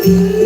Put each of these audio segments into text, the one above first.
วั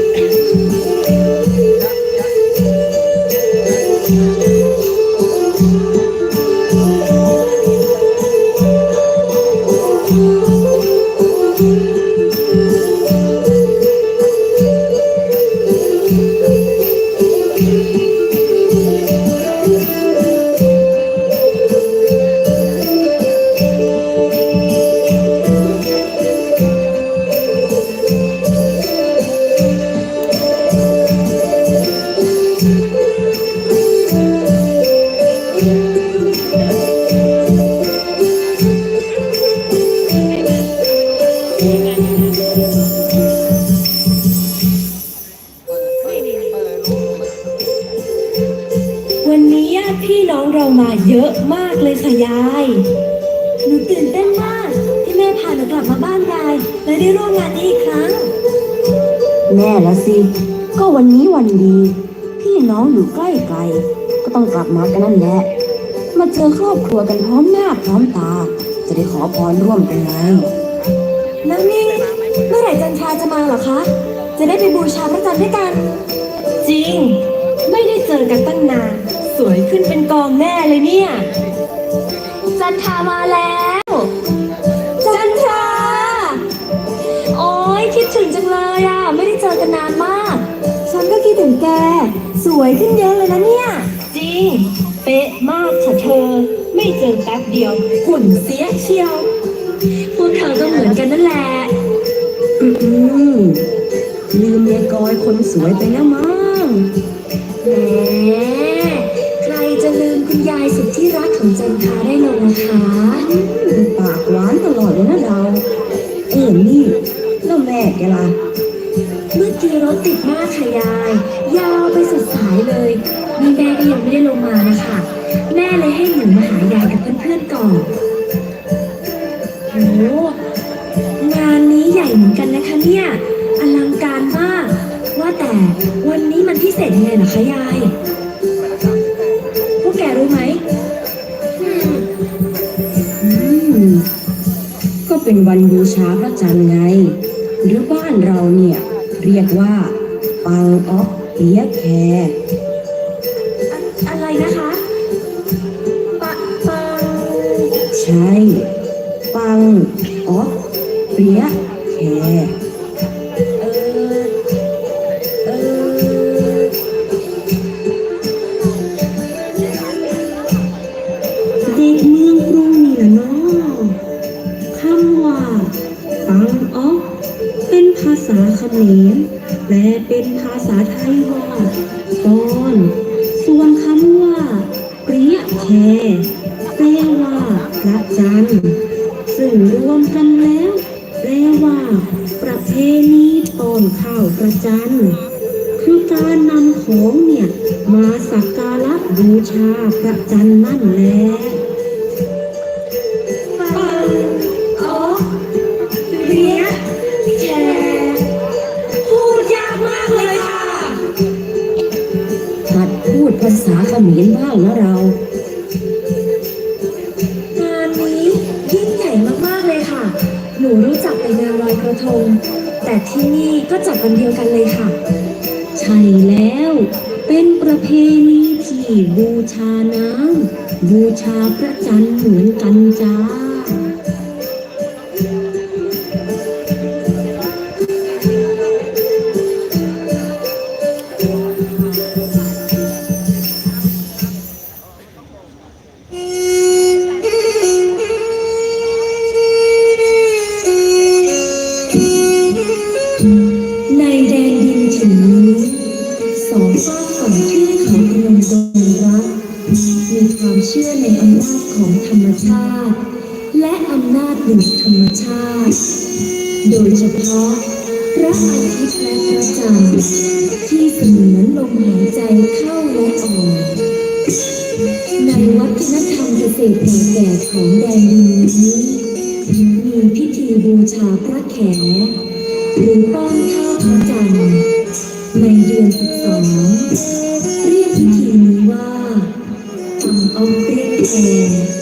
พี่น้องเรามาเยอะมากเลยค่ะยาย หนูตื่นเต้นมากที่แม่พาหนูกลับมาบ้านยายและได้ร่วมงานนี้อีกครั้ง แน่ละสิ ก็วันนี้วันดี พี่น้องอยู่ใกล้ไกล ก็ต้องกลับมากันนั่นแหละ มาเจอครอบครัวกันพร้อมหน้าพร้อมตา จะได้ขอพรร่วมกันไงแล้วนี่เมื่อไหร่จันทราจะมาเหรอคะ จะได้ไปบูชาพระจันทร์ด้วยกัน วยขึ้นเป็นกองแน่เลยเนี่ย จันทรามาแล้ว จันทราโอ้ยคิดถึงจังเลยอะ ไม่ได้เจอกันนานมาก ฉันก็คิดถึงแก สวยขึ้นเยอะเลยนะเนี่ย จริง เป๊ะมากค่ะเธอ ไม่เจอแป๊บเดียวหุ่นเสียเชียว พวกเธอก็เหมือนกันนั่นแหละอืมลืมยายกอยคนสวยไปแล้วมั้ง กี้รถติดมากค่ะยาย ยาวไปสุดสายเลยนี่แม่ก็ยังไม่ได้ลงมานะคะแม่เลยให้หนูมาหายายกับเพื่อนๆก่อนโหงานนี้ใหญ่เหมือนกันนะคะเนี่ยอลังการมาก ว่าแต่วันนี้มันพิเศษยังไงเหรอคะยาย พวกแกรู้ไหมอืมก็เป็นวันบูชาพระจันทร์ไง หรือบ้านเราเนี่ย เรียกว่า ปังออกเปียแคร์อะไรนะคะปะปังใช่ ปังออกเปียแคเษาเขมรแปลเป็นภาษาไทยว่าก้อน ส่วนคำว่าเปรียแคแปลว่าพระจันทร์ซึ่งรวมกันแล้วแปลว่า ประเพณีต้อนข้าวประจันทร์คือการนำของเนี่ยมาสักการะบูชาพระจันทร์นั่นแหละปังอ๋อเรีย มรบ้างนะเรา งานนี้ยิ่งใหญ่มากๆเลยค่ะ หนูรู้จักแต่งานลอยกระทง แต่ที่นี่ก็จัดวันเดียวกันเลยค่ะ ใช่แล้ว เป็นประเพณีที่บูชาน้ำบูชาพระจันทร์เหมือนกันจ้า ชื่อในอำนาจของธรรมชาติ และอำนาจเหนือธรรมชาติ โดยเฉพาะพระอาทิตย์และพระจันทร์ที่เสมือนลมหายใจเข้าและออก ในวัฒนธรรมเกษตรป่าแก่ของแดนดินนี้ มีพิธีบูชาพระแขหรือป้อนข้าวพระจันทร์ในเดือนสิบสอง เ